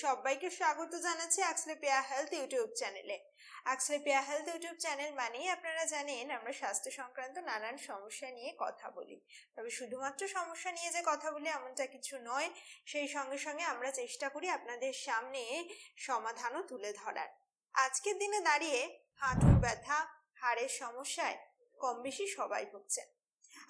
সবাইকে স্বাগত জানাচ্ছি অ্যাক্সলেপিয়া হেলথ ইউটিউব চ্যানেলে। অ্যাক্সলেপিয়া হেলথ ইউটিউব চ্যানেল মানেই আপনারা জানেন আমরা স্বাস্থ্য সংক্রান্ত নানান সমস্যা নিয়ে কথা বলি। তবে শুধুমাত্র সমস্যা নিয়ে যে কথা বলি এমনটা কিছু নয়, সেই সঙ্গে সঙ্গে আমরা চেষ্টা করি আপনাদের সামনে সমাধানও তুলে ধরার। আজকের দিনে দাঁড়িয়ে হাঁটুর ব্যথা, হাড়ের সমস্যায় কম বেশি সবাই ভুগছেন।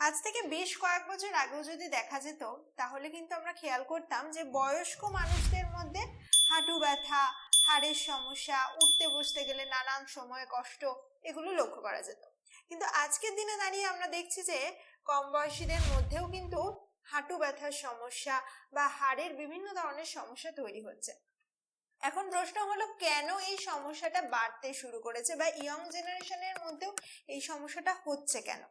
আজ থেকে বেশ কয়েক বছর আগেও যদি দেখা যেত, তাহলে কিন্তু আমরা খেয়াল করতাম যে বয়স্ক মানুষদের মধ্যে হাঁটু ব্যথা, হাড়ের সমস্যা, উঠতে বসতে গেলে নানান সময় কষ্ট, এগুলো লক্ষ্য করা যেত। কিন্তু আজকের দিনে দাঁড়িয়ে আমরা দেখছি যে কম বয়সীদের মধ্যেও কিন্তু হাঁটু ব্যথার সমস্যা বা হাড়ের বিভিন্ন ধরনের সমস্যা তৈরি হচ্ছে। এখন প্রশ্ন হলো, কেন এই সমস্যাটা বাড়তে শুরু করেছে বা ইয়ং জেনারেশনের মধ্যেও এই সমস্যাটা হচ্ছে কেন?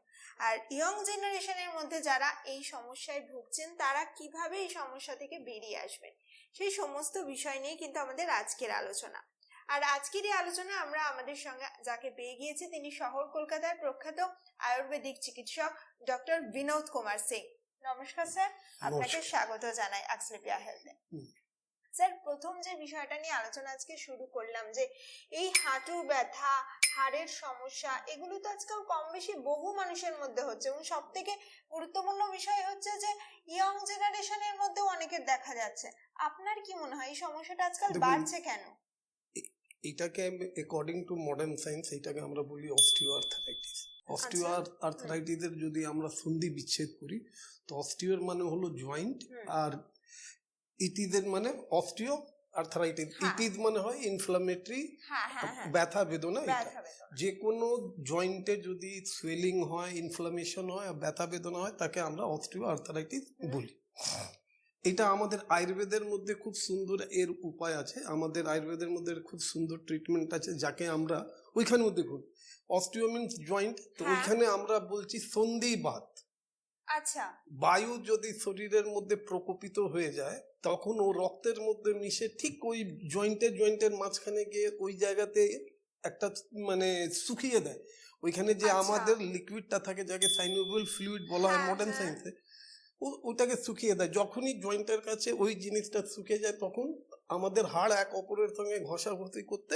আর ইয়ং জেনারেশনের মধ্যে যারা এই সমস্যায় ভুগছেন তারা কীভাবে এই সমস্যা থেকে বেরিয়ে আসবেন? সেই সমস্ত বিষয় নিয়ে কিন্তু আমাদের আজকের আলোচনা। আর আজকের এই আলোচনা আমরা আমাদের সঙ্গে যাকে পেয়ে গিয়েছি তিনি শহর কলকাতার প্রখ্যাত আয়ুর্বেদিক চিকিৎসক ডক্টর বিনোদ কুমার সিং। নমস্কার স্যার। আপনাকে স্বাগত জানাই আক্সলিপিয়া হেলথে স্যার প্রথম যে বিষয়টা নিয়ে আলোচনা আজকে শুরু করলাম যে এই হাঁটু ব্যথা হাড়ের সমস্যা এগুলো তো আজকাল কম বেশি বহু মানুষের মধ্যে হচ্ছে। এবং সব থেকে গুরুত্বপূর্ণ বিষয় হচ্ছে যে ইয়ং জেনারেশনের মধ্যেও অনেকের দেখা যাচ্ছে। আপনার কি মনে হয়? এই সমস্যাটা আজকাল বাড়ছে কেন? এটাকে অ্যাকর্ডিং টু মডার্ন সায়েন্স এটাকে আমরা বলি অস্টিও আর্থারাইটিস অস্টিও আর্থারাইটিসের যদি আমরা সন্ধি বিচ্ছেদ করি তো অস্টিওর মানে হলো জয়েন্ট আর ইটিজের মানে অস্টিও আর্থারাইটিস হ্যাঁ। ইটিজ মানে হয় ইনফ্লামেটরি হ্যাঁ হ্যাঁ ব্যথা বেদনা যে কোনো জয়েন্টে যদি সোয়েলিং হয় ইনফ্লামেশন হয় আর ব্যথা বেদনা হয় তাকে আমরা অস্টিও আর্থারাইটিস বলি। এটা আমাদের আয়ুর্বেদের মধ্যে খুব সুন্দর এর উপায় আছে। আমাদের আয়ুর্বেদের মধ্যে খুব সুন্দর ট্রিটমেন্ট আছে যাকে আমরা ওইখানের মধ্যে দেখুন অস্টিও মিনস জয়েন্ট তো। ওইখানে আমরা বলছি সন্ধিবাত আচ্ছা। বায়ু যদি শরীরের মধ্যে প্রকোপিত হয়ে যায় তখন ও রক্তের মধ্যে মিশে ঠিক ওই জয়েন্টের জয়েন্টের মাঝখানে গিয়ে ওই জায়গাতে একটা মানে শুকিয়ে দেয় ওইখানে যে আচ্ছা। আমাদের লিকুইডটা থাকে যাকে সাইনোবল ফ্লুইড বলা হয় মডার্ন। সায়েন্সে ও ওটাকে শুকিয়ে দেয় যখনই জয়েন্টের কাছে ওই জিনিসটা শুকিয়ে যায় তখন আমাদের হাড় এক অপরের সঙ্গে ঘষাঘষি করতে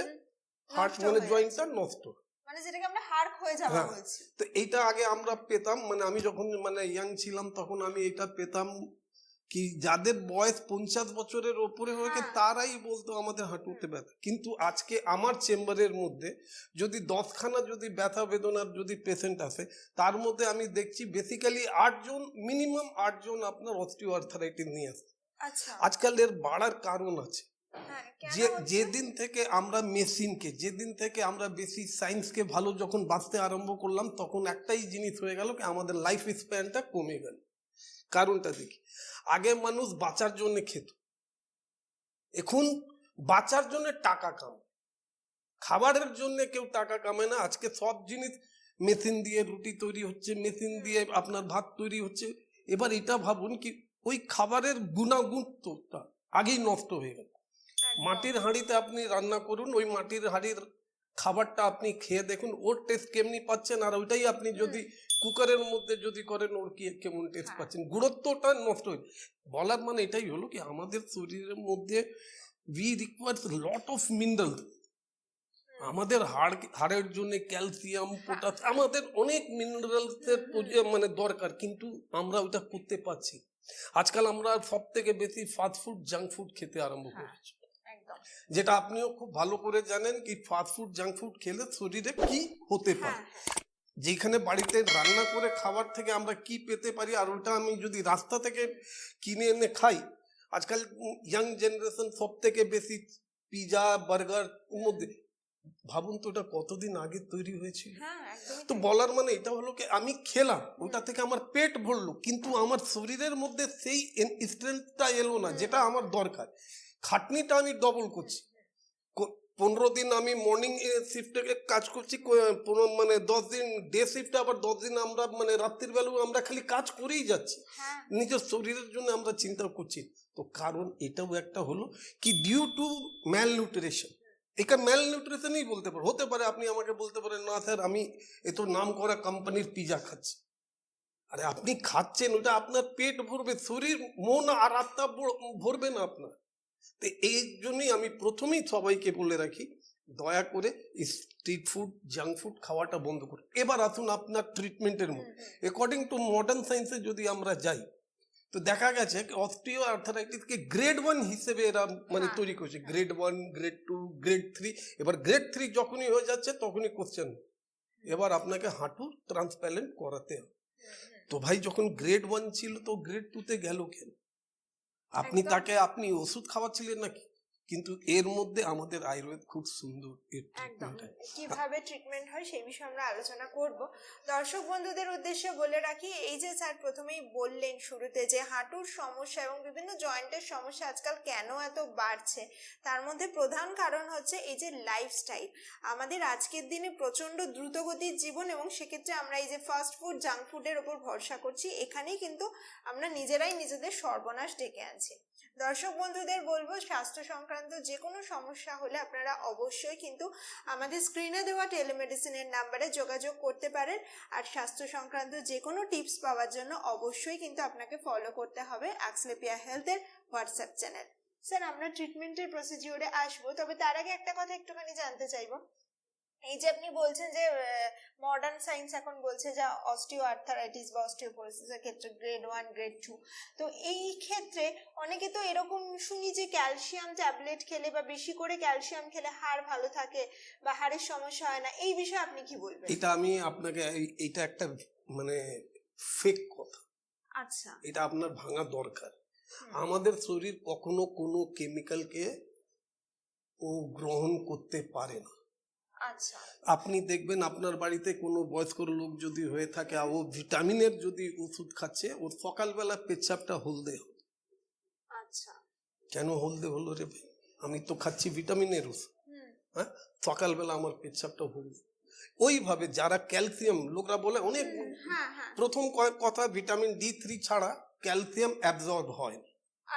হাড় মানে জয়েন্টটা নষ্ট মানে যেটাকে আমরা হাড় হয়ে যাওয়া। বলছি তো এইটা আগে আমরা পেতাম মানে আমি যখন মানে ইয়াং ছিলাম তখন আমি এটা পেতাম কি যাদের বয়স পঞ্চাশ বছরের ওপরে হয়েছে হ্যাঁ। তারাই বলতো আমাদের হাঁটুতে ব্যথা। কিন্তু আজকে আমার চেম্বারের মধ্যে যদি দশখানা যদি ব্যথা বেদনার যদি পেশেন্ট আসে তার মধ্যে আমি দেখছি বেসিক্যালি আটজন মিনিমাম আটজন আপনার অস্টিও আর্থারাইটিস নিয়ে আসে আচ্ছা। আজকাল এর বাড়ার কারণ আছে। হ্যাঁ যে? যেদিন থেকে আমরা মেশিনকে যেদিন থেকে আমরা বেশি সায়েন্সকে ভালো যখন বাঁচতে আরম্ভ করলাম তখন একটাই জিনিস হয়ে গেল কি আমাদের লাইফ স্প্যানটা কমে গেল। কারণটা দেখি। আগে মানুষ বাঁচার জন্য খেত। এখন বাঁচার জন্য টাকা কাম খাবারের জন্য কেউ টাকা কামায় না। আজকে সব জিনিস মেশিন দিয়ে রুটি তৈরি হচ্ছে মেশিন দিয়ে আপনার ভাত তৈরি হচ্ছে। এবার এটা ভাবুন কি ওই খাবারের গুণাগুণটা আগেই নষ্ট হয়ে গেল। মাটির হাঁড়িতে আপনি রান্না করুন ওই মাটির হাঁড়ির খাবারটা আপনি খেয়ে দেখুন ওর টেস্ট কেমনি পাচ্ছেন? আর ওইটাই আপনি যদি কুকারের মধ্যে যদি করেন ওর কি কেমন টেস্ট হ্যাঁ। পাচ্ছেন? গুরুত্বটা নষ্ট হয়ে। বলার মানে এটাই হলো কি আমাদের শরীরের মধ্যে we requires lot of mineral আমাদের হাড় হাড়ের জন্য ক্যালসিয়াম পটাশ আমাদের অনেক মিনারেলসের মানে দরকার কিন্তু আমরা ওটা করতে পারছি আজকাল আমরা সব থেকে বেশি ফাস্ট ফুড জাঙ্ক ফুড খেতে আরম্ভ হ্যাঁ। করেছি। যেটা আপনিও খুব ভালো করে জানেন কি ফাস্ট ফুড জাঙ্ক ফুড খেলে শরীরে কি হতে হ্যাঁ পারে। যেখানে বাড়িতে রান্না করে খাবার থেকে আমরা কি পেতে পারি আর ওটা আমি যদি রাস্তা থেকে কিনে এনে খাই আজকাল ইয়াং জেনারেশন সব থেকে বেশি পিজা বার্গার মধ্যে ভাবুন তো ওটা কতদিন আগে তৈরি হয়েছিল। হ্যাঁ তো বলার মানে এটা হলো কি আমি খেলাম ওটা থেকে আমার পেট ভরলো কিন্তু আমার শরীরের মধ্যে সেই স্ট্রেংথটা এলো না যেটা আমার দরকার। খাটনিটা আমি ডবল করছি। পনেরো দিন আমি মর্নিং শিফটে কাজ করছি মানে দশ দিন ডে শিফটে আবার দশ দিন আমরা মানে রাত্রির বেলাও আমরা খালি কাজ করেই যাচ্ছি। হ্যাঁ। নিজের শরীরের জন্য আমরা চিন্তা করছি। তো কারণ এটাও একটা হলো কি ডিউ টু ম্যাল নিউট্রিশন এটা ম্যাল নিউট্রিশনই বলতে পারে। হতে পারে আপনি আমাকে বলতে পারেন না স্যার আমি এত নাম করা কোম্পানির পিজা খাচ্ছি। আরে আপনি খাচ্ছেন ওটা আপনার পেট ভরবে শরীর মন আর আত্মা ভরবে না আপনার। তো এই জন্যই আমি প্রথমেই সবাইকে বলে রাখি দয়া করে স্ট্রিট ফুড জাঙ্ক ফুড খাওয়াটা বন্ধ করুন। এবার আসুন আপনার ট্রিটমেন্টের মধ্যে। অ্যাকর্ডিং টু মডার্ন সায়েন্সে যদি আমরা যাই তো দেখা গেছে অস্টিও আর্থারাইটিসকে গ্রেড ওয়ান হিসেবে এরা মানে হ্যাঁ। তৈরি করছে। Grade one grade two grade three এবার গ্রেড থ্রি যখনই হয়ে যাচ্ছে তখনই কোশ্চেন এবার আপনাকে হাঁটু ট্রান্সপ্যারেন্ট করাতে হবে। তো ভাই যখন গ্রেড ওয়ান ছিল তো গ্রেড টুতে গেল কেন? আপনি তাকে আপনি ওষুধ খাওয়াচ্ছিলেন নাকি? কিন্তু এর মধ্যে আমাদের আয়ুর্বেদ খুব সুন্দর একদম। কীভাবে ট্রিটমেন্ট হয় সেই বিষয়ে আমরা আলোচনা করব। দর্শক বন্ধুদের উদ্দেশ্যে বলে রাখি এই যে স্যার প্রথমেই বললেন শুরুতে যে হাঁটুর সমস্যা এবং বিভিন্ন জয়েন্টের সমস্যা আজকাল কেন এত বাড়ছে তার মধ্যে প্রধান কারণ হচ্ছে এই যে লাইফস্টাইল আমাদের আজকের দিনে প্রচণ্ড দ্রুতগতির জীবন এবং সেক্ষেত্রে আমরা এই যে ফাস্ট ফুড জাঙ্ক ফুডের ওপর ভরসা করছি এখানেই কিন্তু আমরা নিজেরাই নিজেদের সর্বনাশ ডেকে আনছি। দর্শক বন্ধুদের বলব, স্বাস্থ্য সংক্রান্ত যে কোনো সমস্যা হলে আপনারা অবশ্যই কিন্তু আমাদের স্ক্রিনে দেওয়া টেলিমেডিসিনের নাম্বারে যোগাযোগ করতে পারেন। আর স্বাস্থ্য সংক্রান্ত যে কোনো টিপস পাওয়ার জন্য অবশ্যই কিন্তু আপনাকে ফলো করতে হবে অ্যাক্সলেপিয়া হেলথের হোয়াটসঅ্যাপ চ্যানেল স্যার আমরা ট্রিটমেন্টের প্রসিডিওরে আসব, তবে তার আগে একটা কথা একটুখানি জানতে চাইব। এই যে আপনি বলছেন যে মডার্ন সায়েন্স এখন বলছে যে অস্টিও আর্থারাইটিস বা অস্টিওপোরোসিসের ক্ষেত্রে গ্রেড ওয়ান গ্রেড টু তো এই ক্ষেত্রে অনেকে তো এরকম শুনি যে ক্যালসিয়াম ট্যাবলেট খেলে বা বেশি করে ক্যালসিয়াম খেলে হাড় ভালো থাকে বা হাড়ের সমস্যা হয় না। এই বিষয়ে আপনি কি বলবেন? এটা আমি আপনাকে এইটা একটা মানে ফেক কথা। আচ্ছা। এটা আপনার ভাঙা দরকার। আমাদের শরীর কখনো কোনো কেমিক্যালকে ও গ্রহণ করতে পারে না। আপনি দেখবেন আপনার বাড়িতে কোনো বয়স্ক লোক যদি হয়ে থাকে ও ভিটামিনের যদি ওষুধ খাচ্ছে ওর সকালবেলা পেচ্ছাপটা হলদে আচ্ছা। কেন হলদে হলো রে ভাই? আমি তো খাচ্ছি ভিটামিনের ওষুধ। হ্যাঁ? সকালবেলা আমার পেচ্ছাপটা হলদে। ওইভাবে যারা ক্যালসিয়াম লোকরা বলে অনেক হ্যাঁ হ্যাঁ। প্রথম কথা ভিটামিন ডি থ্রি ছাড়া ক্যালসিয়াম অ্যাবজর্ব হয় না।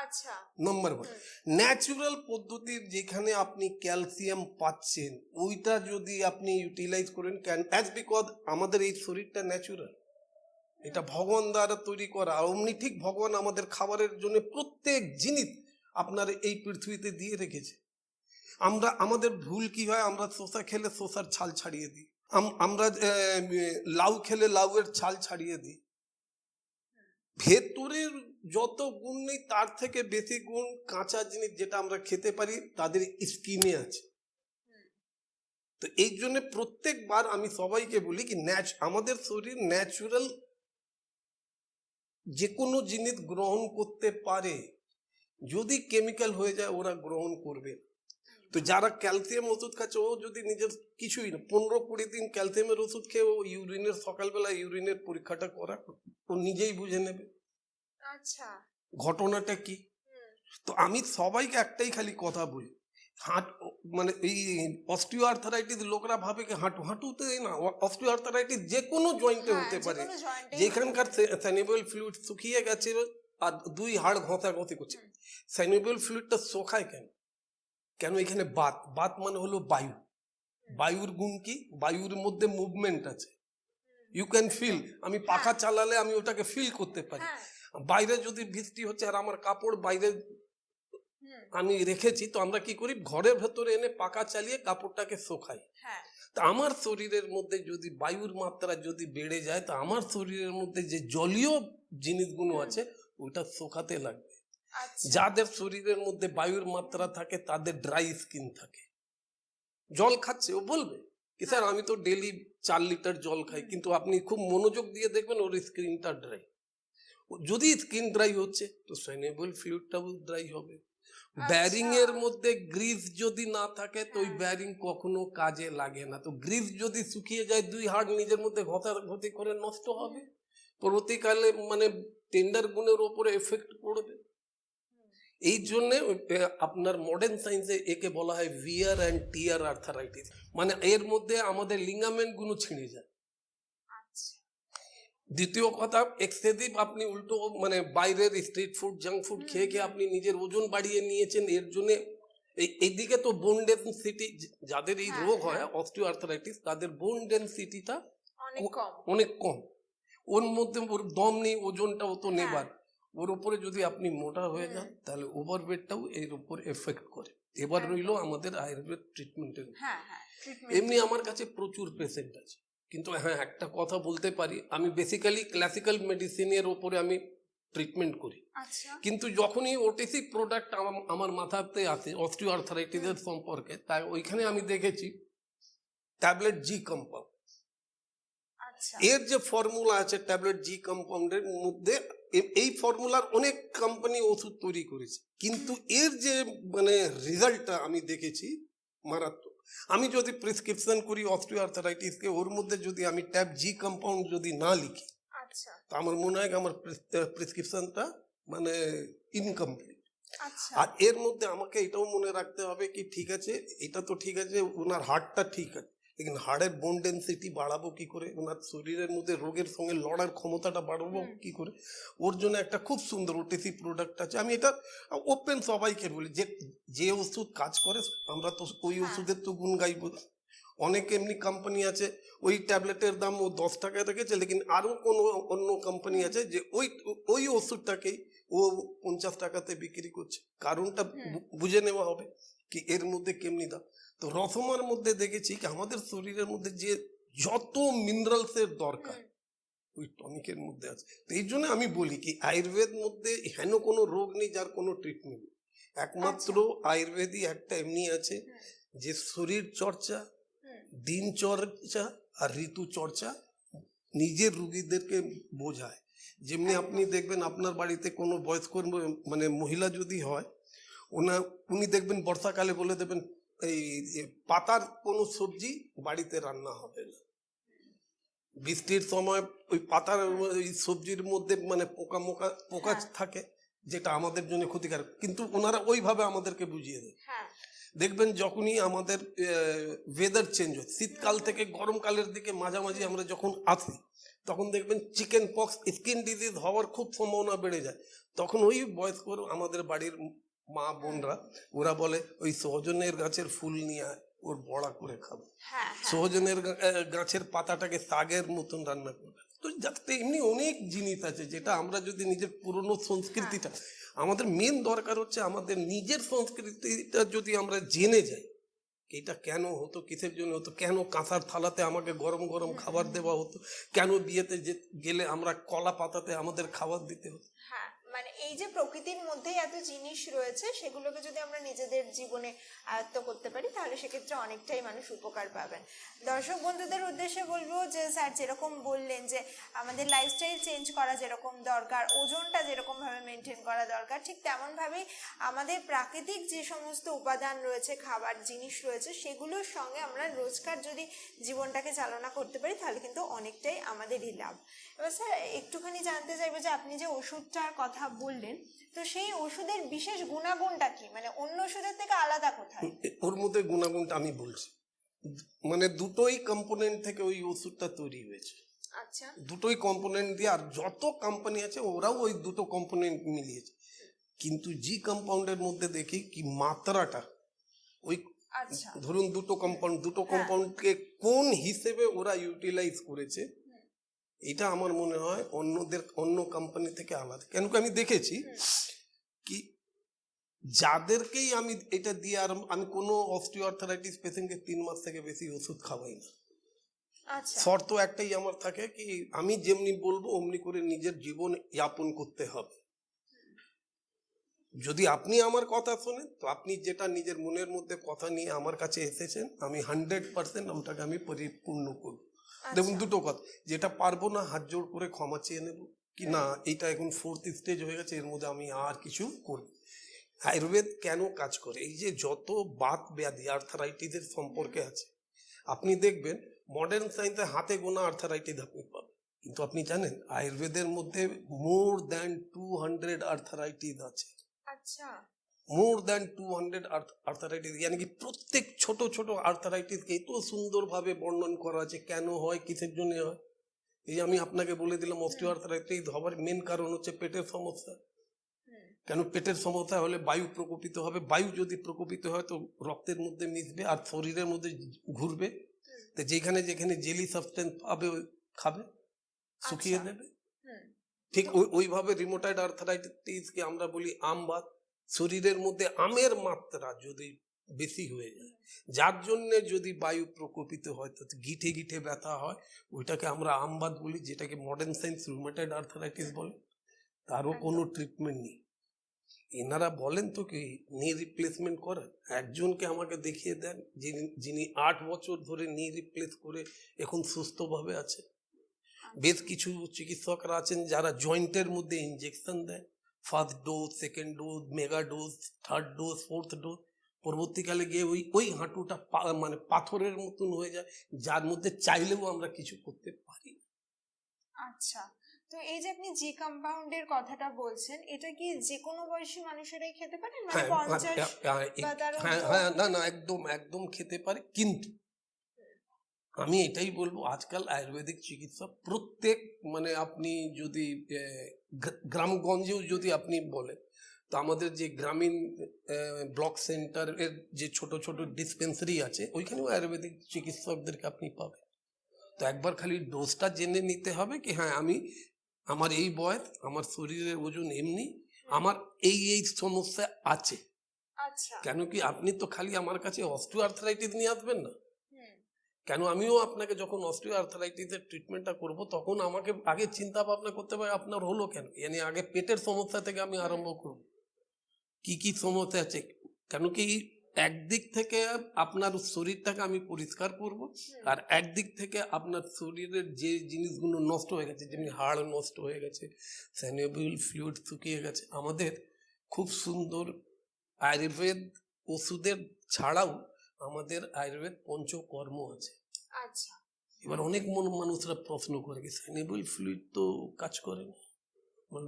আচ্ছা। নম্বর ওয়ান ন্যাচুরাল পদ্ধতির যেখানে আপনি ক্যালসিয়াম পাচ্ছেন ওইটা যদি আপনি ইউটিলাইজ করেন ক্যান অ্যাজ বিকজ আমাদের এই শরীরটা ন্যাচুরাল এটা ভগবান দ্বারা তৈরি করা অমনি ঠিক ভগবান আমাদের খাবারের জন্য প্রত্যেক জিনিস আপনার এই পৃথিবীতে দিয়ে রেখেছে। আমরা আমাদের ভুল কি হয়? আমরা শসা খেলে শসার ছাল ছাড়িয়ে দিই। আমরা লাউ খেলে লাউয়ের ছাল ছাড়িয়ে দিই। ভেতরের যত গুণ নেই, তার থেকে বেশি গুণ কাঁচা জিনিস যেটা আমরা খেতে পারি, তাদের স্কিনে আছে। তো এই জন্য প্রত্যেকবার আমি সবাইকে বলি কি ন্যাচ আমাদের শরীর ন্যাচুরাল যে কোনো জিনিস গ্রহণ করতে পারে। যদি কেমিক্যাল হয়ে যায়, ওরা গ্রহণ করবে তো যারা ক্যালসিয়াম ওষুধ খাচ্ছে, ও যদি নিজের কিছুই না, পনেরো কুড়ি দিন ক্যালসিয়ামের ওষুধ খেয়ে ও ইউরিনের সকালবেলা ইউরিনের পরীক্ষাটা করা ও নিজেই বুঝে নেবে। আচ্ছা। ঘটনাটা কি? তো আমি সবাইকে একটাই খালি কথা বলি হাঁট মানে এই অস্টিও আর্থারাইটিস লোকরা ভাবে কি হাঁটু হাঁটুতে না অস্টিও আর্থারাইটিস যে কোনো জয়েন্টে হ্যাঁ, হতে পারে। যেখানকার স্যানিবল ফ্লুইড শুকিয়ে গেছে আর দুই হাড় ঘষাঘষি করছে। হুম। স্যানিবল ফ্লুইডটা শোকায় কেন? কেন এখানে বাত? বাত মানে হলো বায়ু। বায়ুর গুণ কি? বায়ুর মধ্যে মুভমেন্ট আছে। ইউ ক্যান ফিল আমি পাখা চালালে আমি ওটাকে ফিল করতে পারি। হ্যাঁ। বাইরে যদি বৃষ্টি হচ্ছে আর আমার কাপড় বাইরে আমি রেখেছি তো আমরা কি করি? ঘরের ভেতরে এনে পাকা চালিয়ে কাপড়টাকে শোকাই। হ্যাঁ। তা আমার শরীরের মধ্যে যদি বায়ুর মাত্রা যদি বেড়ে যায় তো আমার শরীরের মধ্যে যে জলীয় জিনিসগুলো আছে ওটা শোকাতে লাগবে। আচ্ছা। যাদের শরীরের মধ্যে বায়ুর মাত্রা থাকে তাদের ড্রাই স্কিন থাকে। জল খাচ্ছে ও বলবে কি স্যার আমি তো ডেলি চার লিটার জল খাই কিন্তু আপনি খুব মনোযোগ দিয়ে দেখবেন ওর স্ক্রিনটা ড্রাই। যদি স্কিন ড্রাই হচ্ছে তো সাইনেবল ফ্লুইডটাও ড্রাই হবে। ব্যারিং এর মধ্যে গ্রিস যদি না থাকে তো ওই। ব্যারিং কখনো কাজে লাগে না। তো গ্রিস যদি শুকিয়ে যায় দুই হাড় নিজের মধ্যে ঘষাঘষি করে নষ্ট হবে। পরবর্তীকালে মানে টেন্ডার গুণের ওপরে এফেক্ট পড়বে। এই জন্য আপনার মডার্ন সায়েন্সে একে বলা হয় ভিয়ার অ্যান্ড টিয়ার আর্থারাইটিস মানে এর মধ্যে আমাদের লিগামেন্টগুলো ছিঁড়ে যায়। আচ্ছা দ্বিতীয় কথা এক্সেসিভ আপনি উল্টো মানে বাইরের স্ট্রিট ফুড জাঙ্ক ফুড খেয়ে খেয়ে আপনি নিজের ওজন বাড়িয়ে নিয়েছেন এর জন্য এই এইদিকে তো বোন ডেন্সিটি যাদের এই হ্যাঁ, রোগ হয়। হ্যাঁ। অস্টিও আর্থারাইটিস তাদের বোন ডেন্সিটিটা অনেক কম। অনেক কম। ওর মধ্যে ওর দম নেই ওজনটাও তো হ্যাঁ। নেবার। ওর উপরে যদি আপনি মোটা হয়ে যান তাহলে ওভারওয়েটটাও এর উপর এফেক্ট করে। এবার। রইল আমাদের আয়ুর্বেদ ট্রিটমেন্টের এমনি আমার কাছে প্রচুর পেশেন্ট আছে। কিন্তু হ্যাঁ একটা কথা বলতে পারি আমি বেসিক্যালি ক্লাসিক্যাল মেডিসিনের ওপরে আমি ট্রিটমেন্ট করি। আচ্ছা। কিন্তু যখনই ওটিসি প্রোডাক্ট আমার মাথাতে আসে অস্টিও আর্থারাইটিসের সম্পর্কে তাই ওইখানে আমি দেখেছি ট্যাবলেট জি কম্পাউন্ড এর যে ফর্মুলা আছে ট্যাবলেট জি কম্পাউন্ডের মধ্যে এই ফর্মুলার অনেক কোম্পানি ওষুধ তৈরি করেছে। কিন্তু এর যে মানে রেজাল্টটা আমি দেখেছি মারাত্মক। আমি যদি প্রেসক্রিপশন করি অস্ট্রিওআর্থারাইটিসকে ওর মধ্যে যদি আমি ট্যাব জি কম্পাউন্ড যদি না লিখি তা তো আমার মনে হয় আমার প্রেসক্রিপশনটা মানে ইনকমপ্লিট আচ্ছা। আর এর মধ্যে আমাকে এটাও মনে রাখতে হবে কি ঠিক আছে এটা তো ঠিক আছে ওনার হার্টটা ঠিক আছে। লেকিন হার্টের বোন ডেন্সিটি বাড়াবো কি করে? ওনার শরীরের মধ্যে রোগের সঙ্গে লড়ার ক্ষমতাটা বাড়াবো কি করে? ওর জন্য একটা খুব সুন্দর ওটিসি প্রোডাক্ট আছে। আমি এটা ওপেন সবাইকে বলি যে যে ওষুধ কাজ করে আমরা তো ওই হ্যাঁ। ওষুধের তো গুণ গাইব। অনেক এমনি কোম্পানি আছে ওই ট্যাবলেটের দাম ও দশ টাকা রেখেছে লেকিন আরও কোনো অন্য কোম্পানি আছে যে ওই ওই ওষুধটাকেই ও পঞ্চাশ টাকাতে বিক্রি করছে। কারণটা বুঝে নেওয়া হবে কি এর মধ্যে কেমনি দাম। তো রসমার মধ্যে দেখেছি কি আমাদের শরীরের মধ্যে যে যত মিনারেলসের দরকার ওই টনিকের মধ্যে আছে। তো এই জন্য আমি বলি কি আয়ুর্বেদ মধ্যে হেন কোনো রোগ নেই যার কোনো ট্রিটমেন্ট নেই। একমাত্র আয়ুর্বেদই একটা এমনি আছে যে শরীর চর্চা দিন চর্চা আর ঋতু চর্চা নিজের রুগীদেরকে বোঝায়। যেমনি আপনি দেখবেন আপনার বাড়িতে কোনো বয়স্ক মানে মহিলা যদি হয় ওনা উনি দেখবেন বর্ষাকালে বলে দেবেন এই পাতার কোনো সবজি বাড়িতে রান্না হবে না। বৃষ্টির সময় ওই পাতার ওই সবজির মধ্যে মানে পোকা মোকা পোকা হ্যাঁ। থাকে যেটা আমাদের জন্য ক্ষতিকারক। কিন্তু ওনারা ওইভাবে আমাদেরকে বুঝিয়ে দেয়। হ্যাঁ। দেখবেন যখনই আমাদের ওয়েদার চেঞ্জ হয় শীতকাল থেকে গরমকালের দিকে মাঝামাঝি আমরা যখন আসি তখন দেখবেন চিকেন পক্স স্কিন ডিজিজ হওয়ার খুব সম্ভাবনা বেড়ে যায়। তখন ওই বয়স্ক আমাদের বাড়ির মা বোনরা ওরা বলে ওই সহজনের গাছের ফুল নিয়ে ওর বড়া করে খাব। হ্যাঁ হ্যাঁ। সহজনের গা- গাছের পাতাটাকে শাগের মতন রান্না করবে। তো যাতে এমনি অনেক জিনিস আছে যেটা আমরা যদি নিজের পুরনো সংস্কৃতিটা আমাদের মেন দরকার হচ্ছে আমাদের নিজের সংস্কৃতিটা যদি আমরা জেনে যাই এটা কেন হতো কিসের জন্য হতো কেন কাঁসার থালাতে আমাকে গরম গরম খাবার দেওয়া হতো কেন বিয়েতে গেলে আমরা কলা পাতাতে আমাদের খাবার দিতে হতো? হ্যাঁ মানে এই যে প্রকৃতির মধ্যে এত জিনিস রয়েছে, সেগুলোকে যদি আমরা নিজেদের জীবনে আয়ত্ত করতে পারি, তাহলে সেক্ষেত্রে অনেকটাই মানুষ উপকার পাবেন। দর্শক বন্ধুদের উদ্দেশ্যে বলব যে, স্যার যেরকম বললেন যে, আমাদের লাইফস্টাইল চেঞ্জ করা যেরকম দরকার, ওজনটা যেরকমভাবে মেনটেন করা দরকার, ঠিক তেমনভাবেই আমাদের প্রাকৃতিক যে সমস্ত উপাদান রয়েছে, খাবার, জিনিস রয়েছে, সেগুলোর সঙ্গে আমরা রোজকার যদি জীবনটাকে চালনা করতে পারি, তাহলে কিন্তু অনেকটাই আমাদেরই লাভ। এবার স্যার, একটুখানি জানতে চাইব যে, আপনি যে ওষুধটার কথা বললেন তো সেই ওষুধের বিশেষ গুণাগুণটা কি? মানে অন্য ওষুধের থেকে আলাদা কোথায়? ওর মধ্যে গুণাগুণটা আমি বলছি। মানে দুটোই কম্পোনেন্ট থেকে ওই ওষুধটা তৈরি হয়েছে। আচ্ছা। দুটোই কম্পোনেন্ট দিয়ে আর যত কোম্পানি আছে ওরাও ওই দুটো কম্পোনেন্ট মিলিয়েছে। কিন্তু জি কম্পাউন্ডের মধ্যে দেখি কি মাত্রাটা। ওই আচ্ছা। ধরুন দুটো কম্পাউন্ড দুটো হ্যাঁ। কম্পাউন্ডকে কোন হিসেবে ওরা ইউটিলাইজ করেছে এটা আমার মনে হয় অন্যদের অন্য কোম্পানি থেকে আলাদা। কেন কি আমি দেখেছি কি যাদেরকেই আমি এটা দিয়ে আর আমি কোনো অস্টিও আর্থারাইটিস পেশেন্টকে তিন মাস থেকে বেশি ওষুধ খাওয়াই না। আচ্ছা। শর্ত একটাই আমার থাকে কি আমি যেমনি বলব অমনি করে নিজের জীবন যাপন করতে হবে। যদি আপনি আমার কথা শোনেন তো আপনি যেটা নিজের মনের মধ্যে কথা নিয়ে আমার কাছে এসেছেন আমি হান্ড্রেড পার্সেন্ট ওটাকে আমি পরিপূর্ণ করব। দেখুন আচ্ছা। দুটো কথা। যেটা পারব না হাত জোর করে ক্ষমা চেয়ে নেব কি না এটা এখন ফোর্থ স্টেজ হয়ে গেছে এর মধ্যে আমি আর কিছু করব আয়ুর্বেদ কেন কাজ করে? এই যে যত বাত ব্যাধি আর্থারাইটিসের সম্পর্কে আছে আপনি দেখবেন মডার্ন সায়েন্সে হাতে গোনা আর্থারাইটিস আপনি পাবেন। কিন্তু আপনি জানেন আয়ুর্বেদের মধ্যে more than two hundred arthritis আছে। আচ্ছা। More than two hundred arthritis ইয়ানি কি প্রত্যেক ছোট ছোট আর্থারাইটিসকে এত সুন্দরভাবে বর্ণন করা আছে কেন হয় কিসের জন্য হয়? এই যে আমি আপনাকে বলে দিলাম অস্টিও আর্থারাইটিস হওয়ার মেন কারণ হচ্ছে পেটের সমস্যা। কেন পেটের সমস্যা হলে বায়ু প্রকোপিত হবে? বায়ু যদি প্রকোপিত হয় তো রক্তের মধ্যে মিশবে আর শরীরের মধ্যে ঘুরবে। তো যেখানে যেখানে জেলি সাবস্টেন্স পাবে খাবে শুকিয়ে আচ্ছা। দেবে। ঠিক ওই- ওইভাবে রিমোটাইড আর্থারাইটিসকে আমরা বলি আমবাত। শরীরের মধ্যে আমের মাত্রা যদি বেশি হয়ে যায়, যার জন্য যদি বায়ু প্রকোপিত হয় তো গিঠে গিঠে ব্যথা হয়, ওইটাকে আমরা আমবাদ বলি, যেটাকে মডার্ন সায়েন্স রুমেটাইড আর্থারাইটিস বলে। তারও কোনো ট্রিটমেন্ট নেই। এনারা বলেন তো কি নি রিপ্লেসমেন্ট করেন। একজনকে আমাকে দেখিয়ে দেন, যিনি যিনি আট বছর ধরে নি রিপ্লেস করে এখন সুস্থভাবে আছে। বেশ কিছু চিকিৎসকরা আছেন যারা জয়েন্টের মধ্যে ইঞ্জেকশন দেয়। First dose second dose mega dose third dose fourth dose পরবর্তীকালে গিয়ে ওই ওই হাঁটুটা মানে পাথরের মতন হয়ে যায় যার মধ্যে চাইলেও আমরা কিছু করতে পারি না। আচ্ছা তো এই যে আপনি জি কম্পাউন্ডের কথাটা বলছেন এটা কি যে কোনো বয়সী মানুষেরাই খেতে পারেন মানে হ্যাঁ হ্যাঁ? হ্যাঁ না না একদম একদম খেতে পারে কিন্তু আমি এটাই বলব আজকাল আয়ুর্বেদিক চিকিৎসা প্রত্যেক মানে আপনি যদি গ্রামগঞ্জেও যদি আপনি বলেন তো আমাদের যে গ্রামীণ ব্লক সেন্টার এর যে ছোট ছোট ডিসপেন্সারি আছে ওইখানেও আয়ুর্বেদিক চিকিৎসকদেরকে আপনি পাবেন। তো একবার খালি ডোজটা জেনে নিতে হবে কি হ্যাঁ আমি আমার এই বয়স আমার শরীরের ওজন এমনি আমার এই এই সমস্যা আছে। আচ্ছা। কেন কি আপনি তো খালি আমার কাছে অস্টিও আর্থারাইটিস নিয়ে আসবেন না? কেন আমিও আপনাকে যখন অস্টিও আর্থারাইটিসের ট্রিটমেন্টটা করব তখন আমাকে আগে চিন্তা ভাবনা করতে হবে আপনার হলো কেন? yani আগে পেটের সমস্যা থেকে আমি আরম্ভ করব। কি কি সমস্যা আছে? কেন কি একদিক থেকে আপনার শরীরটাকে আমি পরিষ্কার করব আর একদিক থেকে আপনার শরীরের যে জিনিসগুলো নষ্ট হয়ে গেছে যেমনি হাড় নষ্ট হয়ে গেছে স্যানিয়েবল ফ্লুইড শুকিয়ে গেছে আমাদের খুব সুন্দর আয়ুর্বেদ ওষুধের ছাড়াও আমাদের আয়ুর্বেদ পঞ্চকর্ম আছে। আচ্ছা। এবার অনেক মন মানুষরা প্রশ্ন করে কি স্যানিয়েবল ফ্লুইড তো কাজ করে না।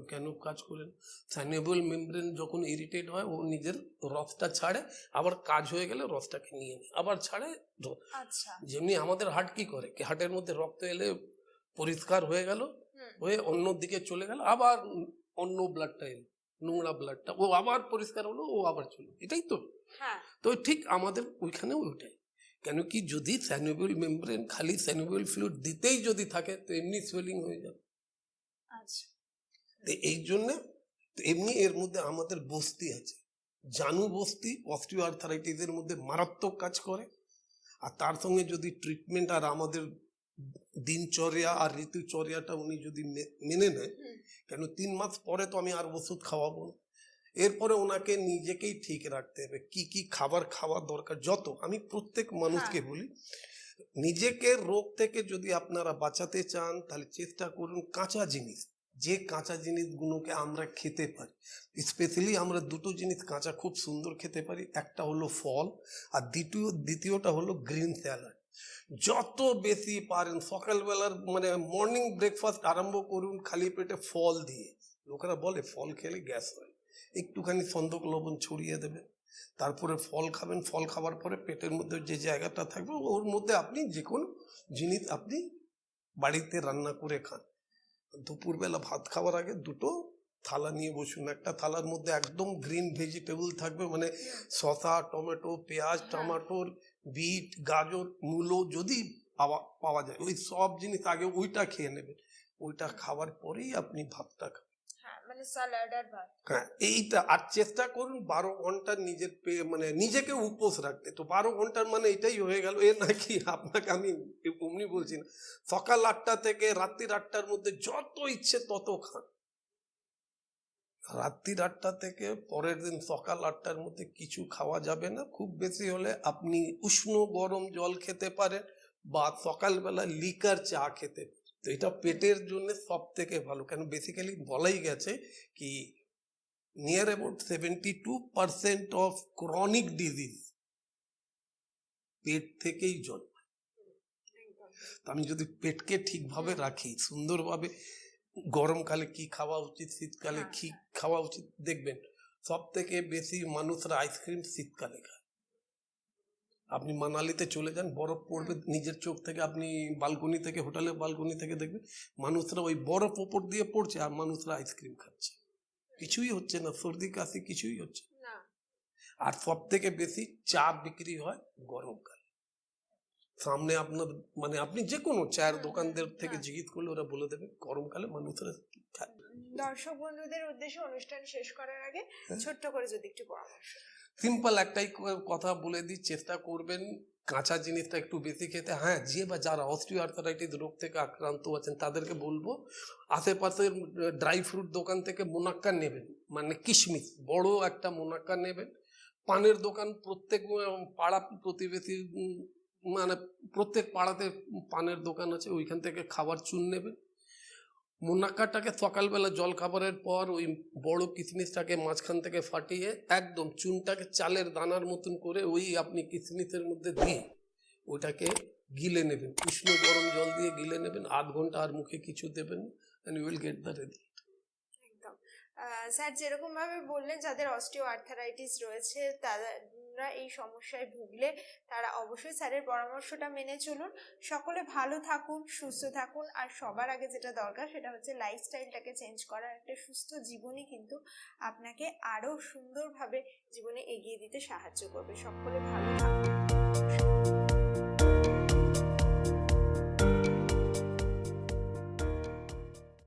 কেন কাজ করে না? স্যানিয়েবল মেমব্রেন যখন ইরিটেট হয় ও নিজের রসটা ছাড়ে আবার কাজ হয়ে গেলে রসটাকে নিয়ে নেয়। আবার ছাড়ে আচ্ছা। যেমনি আমাদের হার্ট কি করে কি হার্টের মধ্যে রক্ত এলে পরিষ্কার হয়ে গেল হয়ে অন্য দিকে চলে গেল আবার অন্য ব্লাডটা এলো। নোংরা ব্লাডটা ও আবার পরিষ্কার হলো ও আবার চলো। এটাই তো। হ্যাঁ। তো ঠিক আমাদের ওইখানেও ওইটাই। কেন কি যদি স্যানুবল মেমব্রেন খালি স্যানুবল ফ্লুইড দিতেই যদি থাকে তো এমনি সোয়েলিং হয়ে যাবে। আচ্ছা। তো এই জন্যে এমনি এর মধ্যে আমাদের বস্তি আছে। জানু বস্তি অস্টিও আর্থারাইটিসের মধ্যে মারাত্মক কাজ করে। আর তার সঙ্গে যদি ট্রিটমেন্ট আর আমাদের দিনচর্যা আর ঋতুচর্যাটা উনি যদি মেনে নেয় কেন তিন মাস পরে তো আমি আর ওষুধ খাওয়াবো না। এরপরে ওনাকে নিজেকেই ঠিক রাখতে হবে কি কি খাবার খাওয়া দরকার যত। আমি প্রত্যেক মানুষকে বলি নিজেকে রোগ থেকে যদি আপনারা বাঁচাতে চান তাহলে চেষ্টা করুন কাঁচা জিনিস। যে কাঁচা জিনিসগুলোকে আমরা খেতে পারি স্পেশালি আমরা দুটো জিনিস কাঁচা খুব সুন্দর খেতে পারি একটা হলো ফল আর দ্বিতীয় দ্বিতীয়টা হলো গ্রিন স্যালাড। যত বেশি পারেন সকালবেলার মানে মর্নিং ব্রেকফাস্ট আরম্ভ করুন খালি পেটে ফল দিয়ে। লোকেরা বলে ফল খেলে গ্যাস হয়। একটুখানি সন্দক লবণ ছড়িয়ে দেবেন তারপরে ফল খাবেন। ফল খাওয়ার পরে পেটের মধ্যে যে জায়গাটা থাকবে ওর মধ্যে আপনি যে কোনো জিনিস আপনি বাড়িতে রান্না করে খান। দুপুরবেলা ভাত খাওয়ার আগে দুটো থালা নিয়ে বসুন। একটা থালার মধ্যে একদম গ্রিন ভেজিটেবল থাকবে মানে শসা টমেটো পেঁয়াজ হ্যাঁ। টমাটোর বিট গাজর মূলো যদি পাওয়া পাওয়া যায় ওই সব জিনিস আগে ওইটা খেয়ে নেবেন। ওইটা খাওয়ার পরেই আপনি ভাতটা খাবেন। হ্যাঁ মানে হ্যাঁ এইটা আর চেষ্টা করুন বারো ঘণ্টা নিজের মানে নিজেকে উপোস রাখতে। তো বারো ঘণ্টার মানে এটাই হয়ে গেল এ নাকি আপনাকে আমি অমনি বলছি না। সকাল আটটা থেকে রাত্রির আটটার মধ্যে যত ইচ্ছে তত খান। রাত্রির আটটা থেকে পরের দিন সকাল আটটার মধ্যে কিছু খাওয়া যাবে না। খুব বেশি হলে আপনি উষ্ণ গরম জল খেতে পারেন বা সকালবেলা লিকার চা খেতে। তো এটা পেটের জন্য সব থেকে ভালো। কেন বেসিক্যালি বলাই গেছে কি near about seventy two percent of chronic disease পেট থেকেই জন্ম একদম তো আমি যদি পেটকে ঠিকভাবে রাখি, সুন্দরভাবে গরমকালে কি খাওয়া উচিত? শীতকালে হ্যাঁ, কি খাওয়া উচিত? দেখবেন সব থেকে বেশি মানুষরা আইসক্রিম শীতকালে খায়। আপনি মানালিতে চলে যান বরফ পড়বে নিজের চোখ থেকে আপনি বালকনি থেকে হোটেলের বালকনি থেকে দেখবেন মানুষরা ওই বরফ ওপর দিয়ে পড়ছে আর মানুষরা আইসক্রিম খাচ্ছে। কিছুই হচ্ছে না সর্দি কাশি কিছুই হচ্ছে আর সব থেকে বেশি চা বিক্রি হয় গরমকালে। সামনে আপনার মানে আপনি যে কোনো চায়ের দোকানদের থেকে হ্যাঁ। জিজ্ঞেস করলে ওরা বলে দেবে গরমকালে মানুষরা দর্শক বন্ধুদের উদ্দেশ্যে অনুষ্ঠান শেষ করার আগে হ্যাঁ। ছোট্ট করে যদি একটু পরামর্শ সিম্পল একটাই কথা বলে দিই চেষ্টা করবেন কাঁচা জিনিসটা একটু বেশি খেতে। হ্যাঁ যে বা যারা অস্ট্রিও আর্থারাইটিস রোগ থেকে আক্রান্ত আছেন তাদেরকে বলব আশেপাশের ড্রাই ফ্রুট দোকান থেকে মোনাক্কা নেবেন। মানে কিশমিশ বড় একটা মোনাক্কা নেবেন। পানের দোকান প্রত্যেক পাড়া প্রতিবেশী মানে প্রত্যেক পাড়াতে পানের দোকান আছে, ওইখান থেকে খাবার চুন নেবেন মুনাক্কাটাকে সকালবেলা জল খাবারের পর ওই বড় কিশমিশটাকে মাঝখান থেকে ফাটিয়ে একদম চুনটাকে চালের দানার মতন করে ওই আপনি কিশমিশের মধ্যে দিয়ে ওটাকে গিলে নেবেন। উষ্ণ গরম জল দিয়ে গিলে নেবেন। আধ ঘণ্টা আর মুখে কিছু দেবেন and you will get the ready sir যেরকম ভাবে বললেন, যাদের অস্টিও আর্থারাইটিস রয়েছে, তারা এই সমস্যায় ভুগলে তারা অবশ্যই স্যারের পরামর্শটা মেনে চলুন। সকলে ভালো থাকুন, সুস্থ থাকুন, আর সবার আগে যেটা দরকার সেটা হচ্ছে লাইফস্টাইলটাকে চেঞ্জ করার একটা সুস্থ জীবনই কিন্তু আপনাকে আরও সুন্দরভাবে জীবনে এগিয়ে দিতে সাহায্য করবে। সকলে ভালো থাকুন।